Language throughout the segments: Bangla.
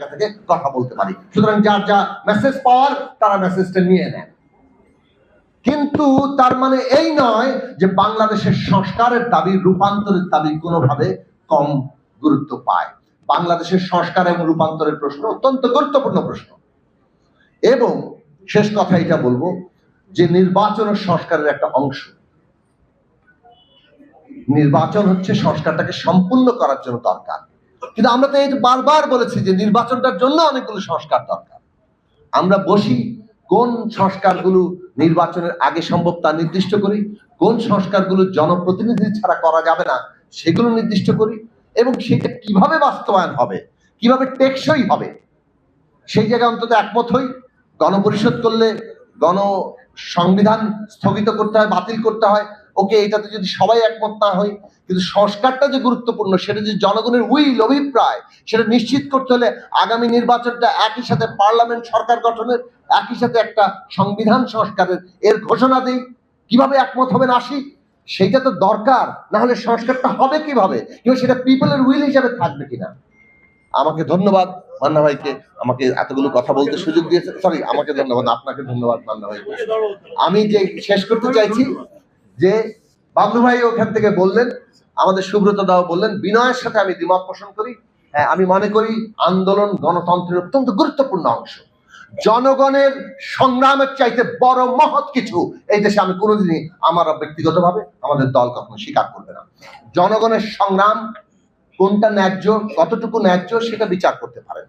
জায়গা থেকে কথা বলতে পারি। সুতরাং যার যা মেসেজ পাওয়ার, তারা মেসেজটা নিয়ে নেন কিন্তু তার মানে এই নয় যে বাংলাদেশের সংস্কারের দাবি, রূপান্তরের দাবি কোনোভাবে কম গুরুত্ব পায়। বাংলাদেশের সংস্কার এবং রূপান্তরের প্রশ্ন অত্যন্ত গুরুত্বপূর্ণ প্রশ্ন। এবং শেষ কথা এটা বলব যে নির্বাচন সংস্কারের একটা অংশ। নির্বাচন হচ্ছে সংস্কারটাকে সম্পূর্ণ করার জন্য দরকার। কিন্তু আমরা তো এই বারবার বলেছি যে নির্বাচনটার জন্য অনেকগুলো সংস্কার দরকার। আমরা বসি কোন সংস্কারগুলো নির্বাচনের আগে সম্ভব তা নির্দিষ্ট করি, কোন সংস্কারগুলো জনপ্রতিনিধি ছাড়া করা যাবে না সেগুলো নির্দিষ্ট করি এবং সেটা কীভাবে বাস্তবায়ন হবে, কীভাবে টেকসই হবে, সেই জায়গায় অন্তত একমত হই। গণপরিষদ করলে গণ সংবিধান স্থগিত করতে হয়, বাতিল করতে হয় ওকে, এটাতে যদি সবাই একমত না হয়, কিন্তু সংস্কারটা যে গুরুত্বপূর্ণ, সেটা যে জনগণের উইল, অভিপ্রায়, সেটা নিশ্চিত করতে হলে আগামী নির্বাচনটা একই সাথে পার্লামেন্ট সরকার গঠনের, একই সাথে একটা সংবিধান সংস্কারের, এর ঘোষণা দিই। কীভাবে একমত হবেন আসি? সেইটা তো দরকার না হলে সংস্কারটা হবে কীভাবে? কিংবা সেটা পিপলের উইল হিসাবে থাকবে কিনা? আমাকে ধন্যবাদ, মান্না ভাইকে, আমাকে এতগুলো কথা বলতে সুযোগ দিয়েছে। সরি আমাকে ধন্যবাদ, আপনাকে ধন্যবাদ, মান্না ভাই। আমি যে শেষ করতে চাইছি যে বাবলু ভাই ওখান থেকে বললেন আমাদের সুব্রত দাও বললেন বিনয়ের সাথে আমি দ্বিমত পোষণ করি। হ্যাঁ, আমি মনে করি আন্দোলন গণতন্ত্রের অত্যন্ত গুরুত্বপূর্ণ অংশ। জনগণের সংগ্রামের চাইতে বড় মহৎ কিছু এই দেশে আমি কোনোদিনই আমার ব্যক্তিগতভাবে আমাদের দল কখনো স্বীকার করবে না। জনগণের সংগ্রাম কোনটা ন্যায্য কতটুকু ন্যায্য সেটা বিচার করতে পারেন।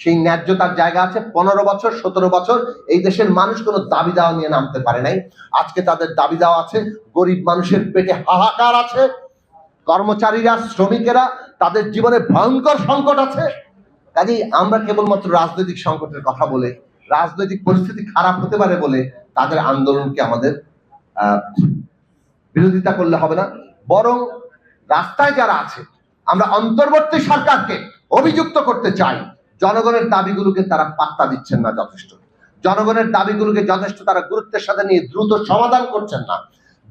সেই ন্যায্যতার জায়গা আছে, পনেরো বছর, সতেরো বছর, এই দেশের মানুষ কোনো দাবি দাওয়া নিয়ে নামতে পারে নাই। আজকে তাদের দাবি দেওয়া আছে, গরিব মানুষের পেটে হাহাকার আছে, কর্মচারীরা, শ্রমিকেরা, তাদের জীবনে ভয়ঙ্কর সংকট আছে। কাজেই আমরা কেবলমাত্র রাজনৈতিক সংকটের কথা বলে, রাজনৈতিক পরিস্থিতি খারাপ হতে পারে বলে তাদের আন্দোলনকে আমাদের বিরোধিতা করলে হবে না। বরং রাস্তায় যারা আছে, আমরা অন্তর্বর্তী সরকারকে অভিযুক্ত করতে চাই। জনগণের দাবিগুলোকে তারা পাত্তা দিচ্ছেন না যথেষ্ট। জনগণের দাবিগুলোকে যথেষ্ট তারা গুরুত্বের সাথে নিয়ে দ্রুত সমাধান করছেন না।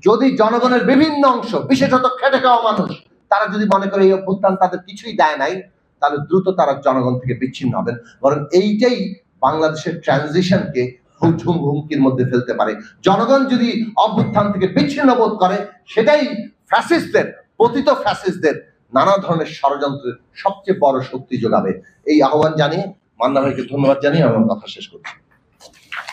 যদি জনগণের বিভিন্ন অংশ, বিশেষত খেটে খাওয়া মানুষ, তারা যদি মনে করে এই অভ্যুত্থান তাদের কিছুই দেয় নাই, তাহলে দ্রুত তারা জনগণ থেকে বিচ্ছিন্ন হবেন। বরং এইটাই বাংলাদেশের ট্রানজিশনকে হুমঝুম হুমকির মধ্যে ফেলতে পারে। জনগণ যদি অভ্যুত্থান থেকে বিচ্ছিন্ন বোধ করে, সেটাই ফ্যাসিস্টদের পতিত ফ্যাসিস্টদের নানা ধরনের ষড়যন্ত্রের সবচেয়ে বড় শক্তি যোগাবে। এই আহ্বান জানিয়ে মান্না ভাইকে ধন্যবাদ জানিয়ে আমার কথা শেষ করছি।